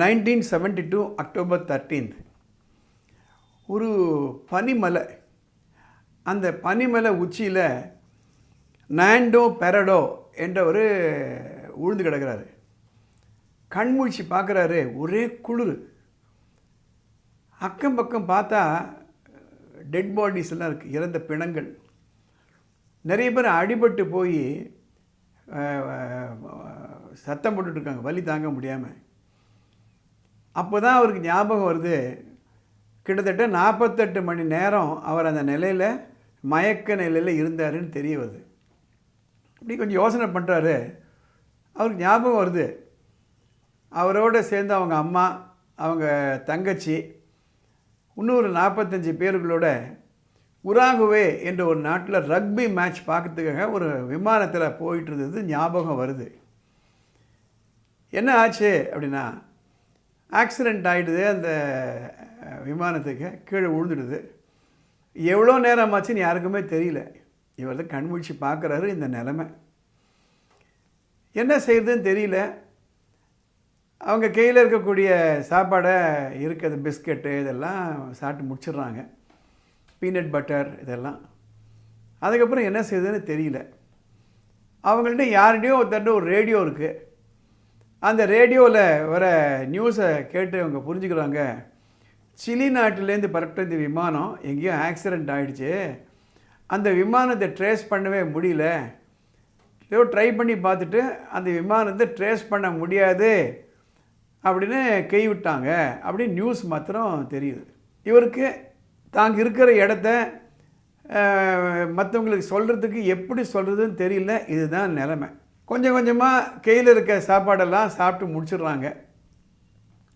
Nineteen seventy two October thirteenth ஒரு பனிமலை. அந்த பனிமலை உச்சியில் நாண்டோ பெரடோ என்ற ஒரு உழுந்து கிடக்கிறாரு. கண்மூழ்ச்சி பார்க்குறாரு ஒரே குளிர். அக்கம் பக்கம் பார்த்தா டெட் பாடிஸ் எல்லாம் இருக்குது இறந்த பிணங்கள். நிறைய பேர் அடிபட்டு போய் சத்தம் போட்டுட்ருக்காங்க வலி தாங்க முடியாமல் அப்போ தான் அவருக்கு ஞாபகம் வருது. கிட்டத்தட்ட நாற்பத்தெட்டு மணி நேரம் அவர் அந்த நிலையில் மயக்க நிலையில் இருந்தாருன்னு தெரிய வருது. இப்படி கொஞ்சம் யோசனை பண்ணுறாரு அவருக்கு ஞாபகம் வருது. அவரோட சேர்ந்து அவங்க அம்மா அவங்க தங்கச்சி இன்னொரு நாற்பத்தஞ்சு பேர்களோட உராகுவே என்ற ஒரு நாட்டில் ரக்பி மேட்ச் பார்க்கறதுக்காக ஒரு விமானத்தில் போயிட்டு இருந்தது ஞாபகம் வருது. என்ன ஆச்சு அப்படின்னா ஆக்சிடெண்ட் ஆகிடுது அந்த விமானத்துக்கு கீழே விழுந்துடுது. எவ்வளோ நேரம் ஆச்சுன்னு யாருக்குமே தெரியல. இவர் தான் கண்முழிச்சு பார்க்குறாரு இந்த நிலமை. என்ன செய்யுதுன்னு தெரியல. அவங்க கையில் இருக்கக்கூடிய சாப்பாடை இருக்கிறது பிஸ்கெட்டு இதெல்லாம் சாப்பிட்டு முடிச்சிடுறாங்க. பீனட் பட்டர் இதெல்லாம். அதுக்கப்புறம் என்ன செய்யுதுன்னு தெரியல. அவங்கள்ட்ட யார்கிட்டையும் ஒருத்தர்கிட்ட ஒரு ரேடியோ இருக்குது அந்த ரேடியோவில் வர நியூஸை கேட்டு அவங்க புரிஞ்சுக்கிறாங்க. சிலி நாட்டிலேருந்து பரப்பிட்ட இந்த விமானம் எங்கேயோ ஆக்சிடெண்ட் ஆகிடுச்சு அந்த விமானத்தை ட்ரேஸ் பண்ணவே முடியல. ஏதோ ட்ரை பண்ணி பார்த்துட்டு அந்த விமானத்தை ட்ரேஸ் பண்ண முடியாது அப்படின்னு கைவிட்டாங்க அப்படின்னு நியூஸ் மாத்திரம் தெரியுது. இவருக்கு தாங்க இருக்கிற இடத்த மற்றவங்களுக்கு சொல்கிறதுக்கு எப்படி சொல்கிறதுன்னு தெரியல. இதுதான் நிலமை. கொஞ்சம் கொஞ்சமாக கையில் இருக்க சாப்பாடெல்லாம் சாப்பிட்டு முடிச்சிடுறாங்க.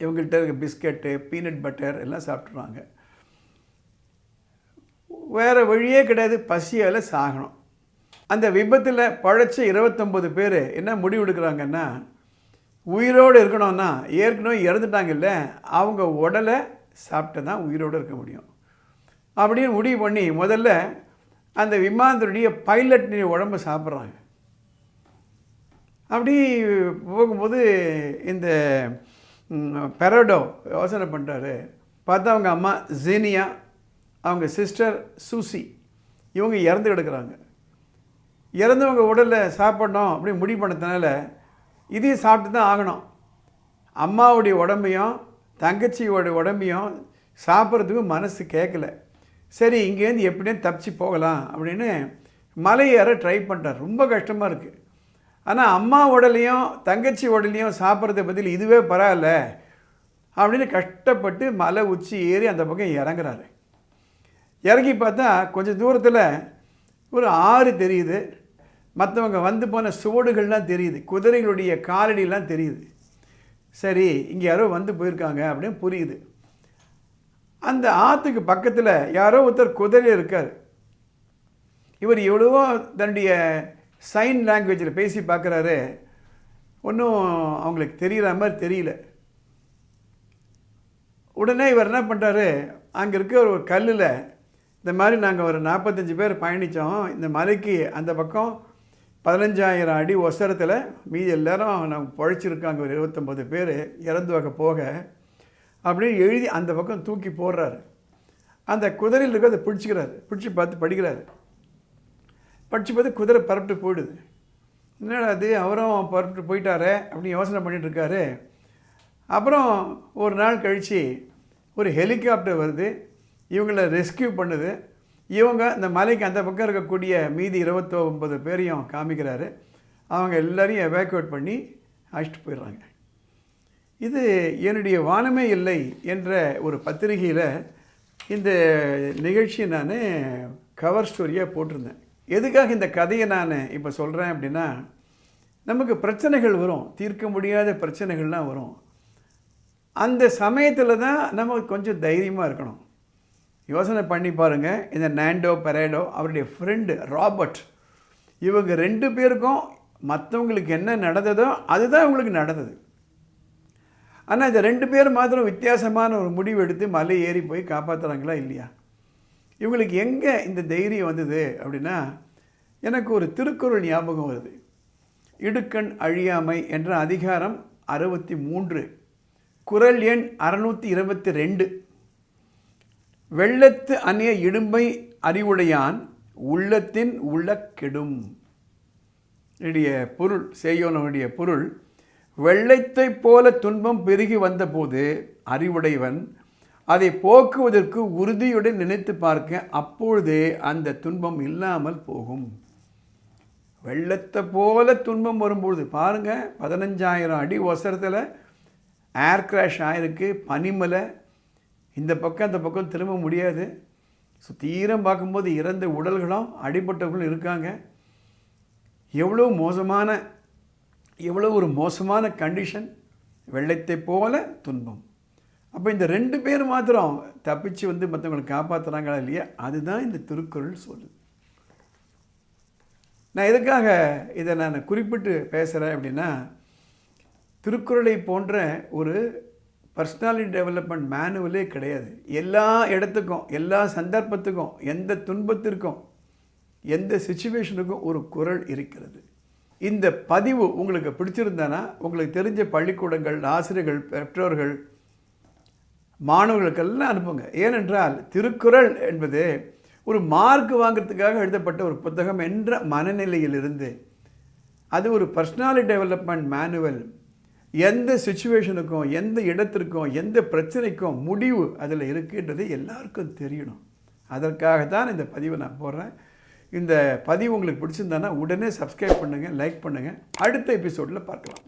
இவங்கள்ட்ட இருக்க பிஸ்கட்டு பீனட் பட்டர் எல்லாம் சாப்பிட்றாங்க வேறு வழியே கிடையாது பசியால் சாகணும். அந்த விபத்தில் பழைச்ச இருபத்தொம்பது பேர் என்ன முடிவு எடுக்கிறாங்கன்னா உயிரோடு இருக்கணும்னா ஏற்கனவே இறந்துட்டாங்கல்ல அவங்க உடலை சாப்பிட்டு தான் உயிரோடு இருக்க முடியும். அப்படின்னு முடிவு பண்ணி முதல்ல அந்த விமானத்தினுடைய பைலட்டினுடைய உடம்பை சாப்பிட்றாங்க. அப்படி போகும்போது இந்த பெரடோ யோசனை பண்ணுறாரு பார்த்தா அவங்க அம்மா ஜீனியா அவங்க சிஸ்டர் சூசி இவங்க இறந்து கிடக்குறாங்க. இறந்தவங்க உடலில் சாப்பிடணும் அப்படி முடிவு பண்ணதுனால இதையும் சாப்பிட்டு தான் ஆகணும். அம்மாவுடைய உடம்பையும் தங்கச்சியோட உடம்பையும் சாப்பிட்றதுக்கு மனசு கேட்கல. சரி இங்கேருந்து எப்படியும் தப்பிச்சு போகலாம் அப்படின்னு மலை ஏற ட்ரை பண்ணுறார் ரொம்ப கஷ்டமாக இருக்குது ஆனால் அம்மா உடலையும் தங்கச்சி உடலையும் சாப்பிட்றத பதில் இதுவே பரவாயில்ல அப்படின்னு கஷ்டப்பட்டு மலை உச்சி ஏறி அந்த பக்கம் இறங்குறாரு. இறங்கி பார்த்தா கொஞ்சம் தூரத்தில் ஒரு ஆறு தெரியுது. மற்றவங்க வந்து போன சுவடுகள்லாம் தெரியுது. குதிரைகளுடைய காலடியெல்லாம் தெரியுது. சரி இங்கே யாரோ வந்து போயிருக்காங்க அப்படின்னு புரியுது. அந்த ஆற்றுக்கு பக்கத்தில் யாரோ ஒருத்தர் குதிரையில் இருக்கார். இவர் எவ்வளவோ தன்னுடைய சைன் லாங்குவேஜில் பேசி பார்க்குறாரு. ஒன்றும் அவங்களுக்கு தெரிகிற மாதிரி தெரியல. உடனே இவர் என்ன பண்ணுறாரு அங்கே இருக்க ஒரு கல்லில் இந்த மாதிரி நாங்கள் ஒரு நாற்பத்தஞ்சு பேர் பயணித்தோம் இந்த மலைக்கு அந்த பக்கம் பதினஞ்சாயிரம் அடி ஒசரத்தில் மீதி எல்லாரும் நாங்கள் பழைச்சிருக்காங்க. ஒரு இருபத்தொம்பது பேர் இறந்து வகை போக அப்படின்னு எழுதி அந்த பக்கம் தூக்கி போடுறாரு. அந்த குதிரையில் இருக்கிறத பிடிச்சிக்கிறாரு. பிடிச்சி பார்த்து படிக்கிறாரு. படித்து பார்த்து குதிரை பரப்பிட்டு போயிடுது. என்னடா அது அவரும் பரப்பிட்டு போயிட்டாரே அப்படின்னு யோசனை பண்ணிகிட்ருக்காரு அப்புறம் ஒரு நாள் கழித்து ஒரு ஹெலிகாப்டர் வருது. இவங்கள ரெஸ்கியூ பண்ணுது. இவங்க இந்த மலைக்கு அந்த பக்கம் இருக்கக்கூடிய மீதி இருபத்தொம்பது பேரையும் காமிக்கிறாரு. அவங்க எல்லாரையும் எவாக்குவேட் பண்ணி அழைச்சிட்டு போயிடுறாங்க. இது என்னுடைய வானமே இல்லை என்ற ஒரு பத்திரிகையில் இந்த நிகழ்ச்சியை நான் கவர் ஸ்டோரியாக போட்டிருந்தேன். எதுக்காக இந்த கதையை நான் இப்போ சொல்கிறேன் அப்படின்னா நமக்கு பிரச்சனைகள் வரும். தீர்க்க முடியாத பிரச்சனைகள்லாம் வரும். அந்த சமயத்தில் தான் நம்ம கொஞ்சம் தைரியமாக இருக்கணும். யோசனை பண்ணி பாருங்கள் இந்த நாண்டோ பெரேடோ அவருடைய ஃப்ரெண்டு ராபர்ட் இவங்க ரெண்டு பேருக்கும் மற்றவங்களுக்கு என்ன நடந்ததோ அதுதான் இவங்களுக்கு நடந்தது. ஆனால் இந்த ரெண்டு பேர் மாத்திரம் வித்தியாசமான ஒரு முடிவு எடுத்து மலை ஏறி போய் காப்பாற்றுறாங்களா இல்லையா? இவங்களுக்கு எங்கே இந்த தைரியம் வந்தது அப்படின்னா எனக்கு ஒரு திருக்குறள் ஞாபகம் வருது. இடுக்கண் அழியாமை என்ற அதிகாரம் அறுபத்தி மூன்று குரல் எண் அறுநூற்றி இருபத்தி ரெண்டு. வெள்ளத்து அணிய இடும்பை அறிவுடையான் உள்ளத்தின் உள்ள கெடும் என்னுடைய பொருள் செய்யோனவனுடைய பொருள் வெள்ளத்தைப் போல துன்பம் பெருகி வந்தபோது அறிவுடையவன் அதை போக்குவதற்கு உறுதியுடன் நினைத்து பார்க்க அப்பொழுதே அந்த துன்பம் இல்லாமல் போகும். வெள்ளத்தை போல துன்பம் வரும்பொழுது பாருங்கள் பதினஞ்சாயிரம் அடி ஒசரத்தில் ஏர் கிராஷ் ஆகிருக்கு பனிமலை. இந்த பக்கம் அந்த பக்கம் திரும்ப முடியாது. ஸோ தீரம் பார்க்கும்போது இறந்த உடல்களும் அடிபட்டவர்களும் இருக்காங்க. எவ்வளோ மோசமான எவ்வளோ ஒரு மோசமான கண்டிஷன் வெள்ளத்தை போல துன்பம். அப்போ இந்த ரெண்டு பேர் மாத்திரம் தப்பிச்சு வந்து மற்றவங்களை காப்பாற்றுறாங்களா இல்லையா? அதுதான் இந்த திருக்குறள் சொல்லுது. நான் எதுக்காக இதை நான் குறிப்பிட்டு பேசுகிறேன் அப்படின்னா திருக்குறளை போன்ற ஒரு பர்சனாலிட்டி டெவலப்மெண்ட் மேனுவலே கிடையாது. எல்லா இடத்துக்கும் எல்லா சந்தர்ப்பத்துக்கும் எந்த துன்பத்திற்கும் எந்த சுச்சுவேஷனுக்கும் ஒரு குரல் இருக்கிறது. இந்த பதிவு உங்களுக்கு பிடிச்சிருந்தானா உங்களுக்கு தெரிஞ்ச பள்ளிக்கூடங்கள் ஆசிரியர்கள் பெற்றோர்கள் மாணவர்களுக்கெல்லாம் அனுப்புங்க. ஏனென்றால் திருக்குறள் என்பது ஒரு மார்க் வாங்கிறதுக்காக எழுதப்பட்ட ஒரு புத்தகம் என்ற மனநிலையிலிருந்து அது ஒரு பர்சனாலிட்டி டெவலப்மெண்ட் மேனுவல் எந்த சுச்சுவேஷனுக்கும் எந்த இடத்திற்கும் எந்த பிரச்சனைக்கும் முடிவு அதில் இருக்குன்றது எல்லாருக்கும் தெரியணும். அதற்காக தான் இந்த பதிவை நான் போடுறேன். இந்த பதிவு உங்களுக்கு பிடிச்சிருந்தானா உடனே சப்ஸ்கிரைப் பண்ணுங்கள் லைக் பண்ணுங்கள் அடுத்த எபிசோடில் பார்க்கலாம்.